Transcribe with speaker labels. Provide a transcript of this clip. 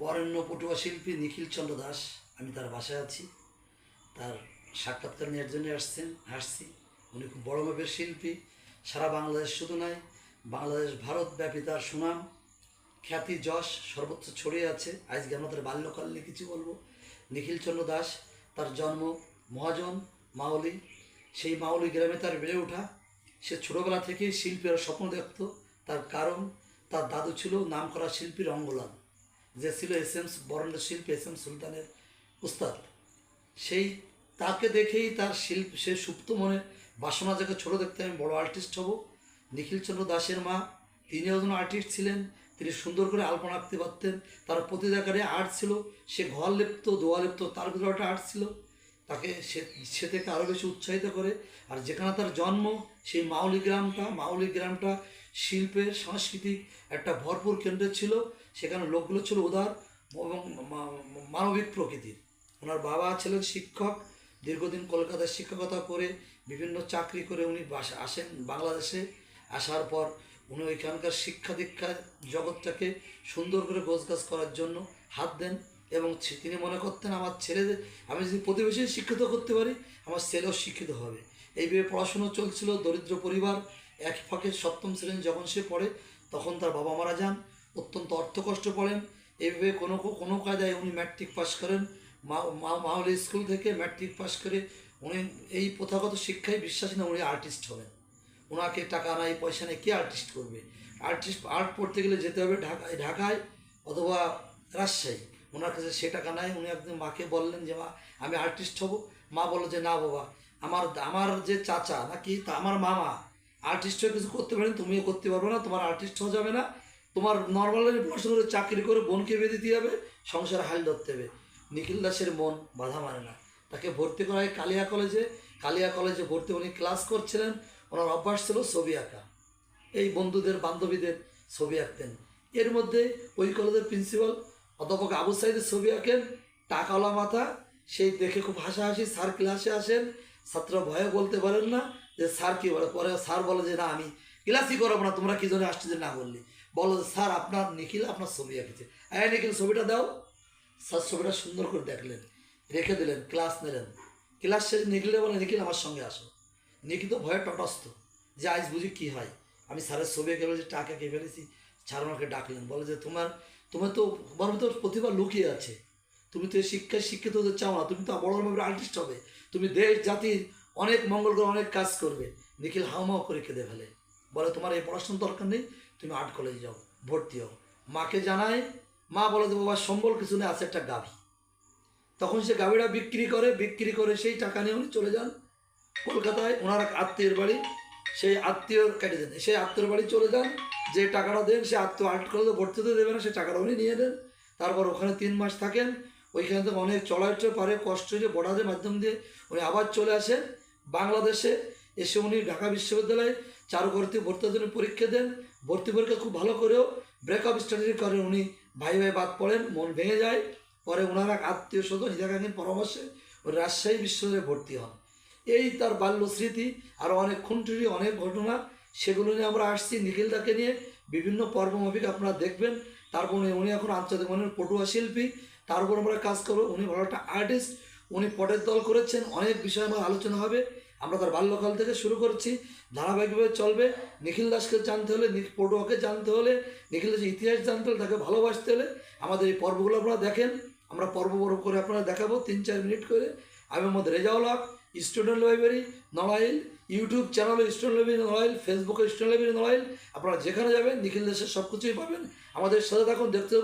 Speaker 1: বরেণ্য পটুয়া শিল্পী নিখিল চন্দ্র দাস, আমি তার বাসায় আছি। তার সাক্ষাৎকার নেওয়ার জন্য আসছেন, আসছি। উনি খুব বড় মাপের শিল্পী। সারা বাংলাদেশ শুধু নয় বাংলাদেশ ভারতব্যাপী তার সুনাম। খ্যাতি, যশ সর্বত্র ছড়িয়ে আছে। আজকে আমরা তার বাল্যকাল নিয়ে কিছু বলব। নিখিল চন্দ্র দাস, তার জন্ম মহাজন মাউলি সেই মাউলি গ্রামে তার বেড়ে ওঠা। সে ছোটোবেলা থেকেই শিল্পের স্বপ্ন দেখত। তার কারণ, তার দাদু ছিল নাম করা শিল্পী রঙ্গলাল যে ছিল এস এম বরেণ্য শিল্পী, এস এম সুলতানের উস্তাদ। সেই তাকে দেখেই তার শিল্প, সে সুপ্ত মনে বাসনা যাকে ছোটো দেখতে আমি বড় আর্টিস্ট হব। নিখিলচন্দ্র দাসের মা, তিনি একজন আর্টিস্ট ছিলেন, তিনি সুন্দর করে আলপনা আঁকতে পারতেন। তার প্রতিদাকারে আর্ট ছিল, সে ঘর লিপ্ত, দোয়া লিপ্ত, তার ভিতরে একটা আর্ট ছিল। তাকে সে সে থেকে আরও বেশি উৎসাহিত করে। আর যেখানে তার জন্ম, সেই মাউলি গ্রামটা মাউলি গ্রামটা শিল্পের সাংস্কৃতিক একটা ভরপুর কেন্দ্র ছিল। সেখানে লোকগুলো ছিল উদার এবং মানবিক প্রকৃতির। ওনার বাবা ছিলেন শিক্ষক। দীর্ঘদিন কলকাতায় শিক্ষকতা করে বিভিন্ন চাকরি করে উনি আসেন বাংলাদেশে। আসার পর উনি ওইখানকার শিক্ষা দীক্ষার জগৎটাকে সুন্দর করে গোছগাছ করার জন্য হাত দেন। এবং তিনি মনে করতেন আমার ছেলেদের, আমি যদি প্রতিবেশী শিক্ষিত করতে পারি, আমার ছেলেও শিক্ষিত হবে। এইভাবে পড়াশুনো চলছিল, দরিদ্র পরিবার এক ফাঁকে সপ্তম শ্রেণি যখন সে পড়ে, তখন তার বাবা মারা যান, অত্যন্ত অর্থকষ্ট পড়েন। এইভাবে কোনো কোনো কায়দায় উনি ম্যাট্রিক পাশ করেন। মা মা- মাহলি স্কুল থেকে ম্যাট্রিক পাশ করে উনি এই প্রথাগত শিক্ষায় বিশ্বাসী না, উনি আর্টিস্ট হবেন। ওনাকে টাকা নাই, পয়সা নেই, কে আর্টিস্ট করবে? আর্টিস্ট আর্ট পড়তে গেলে যেতে হবে ঢাকায় ঢাকায় অথবা রাজশাহী। ওনার কাছে সে টাকা নাই, উনি একদিন মাকে বললেন যে, মা, আমি আর্টিস্ট হব। মা বলল যে, না বাবা, আমার আমার যে চাচা নাকি তা, আমার মামা আর্টিস্ট হয়ে কিছু করতে পারেন, তুমিও করতে পারবে না, তোমার আর্টিস্ট হওয়া যাবে না। তোমার নর্মাল পড়াশোনা করে চাকরি করে বোনকে বেঁধে দিতে হবে, সংসারে হাল ধরতে হবে। নিখিল দাসের মন বাধা মানে না। তাকে ভর্তি করা হয় কালিয়া কলেজে কালিয়া কলেজে ভর্তি উনি ক্লাস করছিলেন। ওনার অভ্যাস ছিল ছবি আঁকা। এই বন্ধুদের, বান্ধবীদের ছবি আঁকতেন। এর মধ্যে ওই কলেজের প্রিন্সিপাল অধ্যাপক আবু সাইদের ছবি আঁকেন টাকাওয়ালা মাথা সেই দেখে খুব হাসাহাসি স্যার ক্লাসে আসেন। ছাত্ররা ভয়ে বলতে পারেন না যে স্যার কি বলে? পরে স্যার বলে যে না আমি ক্লাসই করব না তোমরা কি জন্য আসছে যে না বললি? বলো যে, স্যার আপনার নিখিল আপনার ছবি আঁকেছে হ্যাঁ নিখিল ছবিটা দাও। স্যার ছবিটা সুন্দর করে দেখলেন রেখে দিলেন ক্লাস নিলেন। ক্লাস শেষে নিখিলে বলে নিখিল আমার সঙ্গে আসো। নিখিল তো ভয়ে টটস্থ যে আজ বুঝি কী হয়? আমি স্যারের ছবি এঁকে যে টাকা কে ফেলেছি স্যার আমাকে ডাকলেন। বলে যে তোমার তোমার তো তোমার ভিতর প্রতিভা লুকিয়ে আছে। তুমি তো শিক্ষায় শিক্ষিত হতে চাও না, তুমি তো বড় বড় আর্টিস্ট হবে। তুমি দেশ জাতির অনেক মঙ্গল করে, অনেক কাজ করবে। নিখিল হাউমাউ করে কেঁদে ফেলে। বলে, তোমার এই পড়াশোনার দরকার নেই, তুমি আর্ট কলেজে যাও, ভর্তি হও। মাকে জানায় মা বলে যে বাবা, সম্বল কিছু নেই, আছে একটা গাভী। তখন সে গাভীটা বিক্রি করে বিক্রি করে সেই টাকা নিয়ে উনি চলে যান কলকাতায়। ওনার আত্মীয়ের বাড়ি। সেই আত্মীয় কেটে দেন। সেই আত্মীয়র বাড়ি চলে যান, যে টাকাটা দেন, সে আত্মীয় আর্ট কলেজে ভর্তি হতে দেবে না, সে টাকাটা উনি নিয়ে নেন। তারপর ওখানে তিন মাস থাকেন, ওইখানে থেকে অনেক চলাইতে পারে, কষ্ট হয়েছে বর্ডারের মাধ্যম দিয়ে উনি আবার চলে আসেন। বাংলাদেশে এসে উনি ঢাকা বিশ্ববিদ্যালয়ে চারুকর্তী ভর্তি হওয়ার জন্য পরীক্ষা দেন। ভর্তি পরীক্ষা খুব ভালো করেও ব্রেকআপ স্টাডি করেন উনি ভাই ভাই বাদ পড়েন, মন ভেঙে যায়। পরে ওনারা আত্মীয় স্বজন হিরাকাঙ্গীর পরামর্শে রাজশাহী বিশ্ববিদ্যালয়ে ভর্তি হন। এই তার বাল্য স্মৃতি আরও অনেক খুনটুরি, অনেক ঘটনা, সেগুলো নিয়ে আমরা আসছি নিখিলদাকে নিয়ে। বিভিন্ন পর্বমাফিক আপনারা দেখবেন। তারপর উনি এখন আন্তর্জাতিক মানের পটুয়া শিল্পী। তার উপর আমরা কাজ করব। উনি ভালো একটা আর্টিস্ট উনি পটের দল করেছেন। অনেক বিষয় আমার আলোচনা হবে। আমরা তার বাল্যকাল থেকে শুরু করছি। ধারাবাহিকভাবে চলবে। নিখিল দাসকে জানতে হলে পটুয়াকে জানতে হলে, নিখিল দাসের ইতিহাস জানতে হলে তাকে ভালোবাসতে হলে আমাদের এই পর্বগুলো আপনারা দেখেন। আমরা পর্ব পর্ব করে আপনারা দেখাবো। তিন চার মিনিট করে। আমি Mohammad Rezaul Haque. Student library, Narail, YouTube channel student library, Narail ফেসবুকে স্টুডেন্ট লাইব্রেরি, নড়াইল। আপনারা যেখানে যাবেন, নিখিল দেশের সব কিছুই পাবেন। আমাদের সাথে থাকুন, দেখতে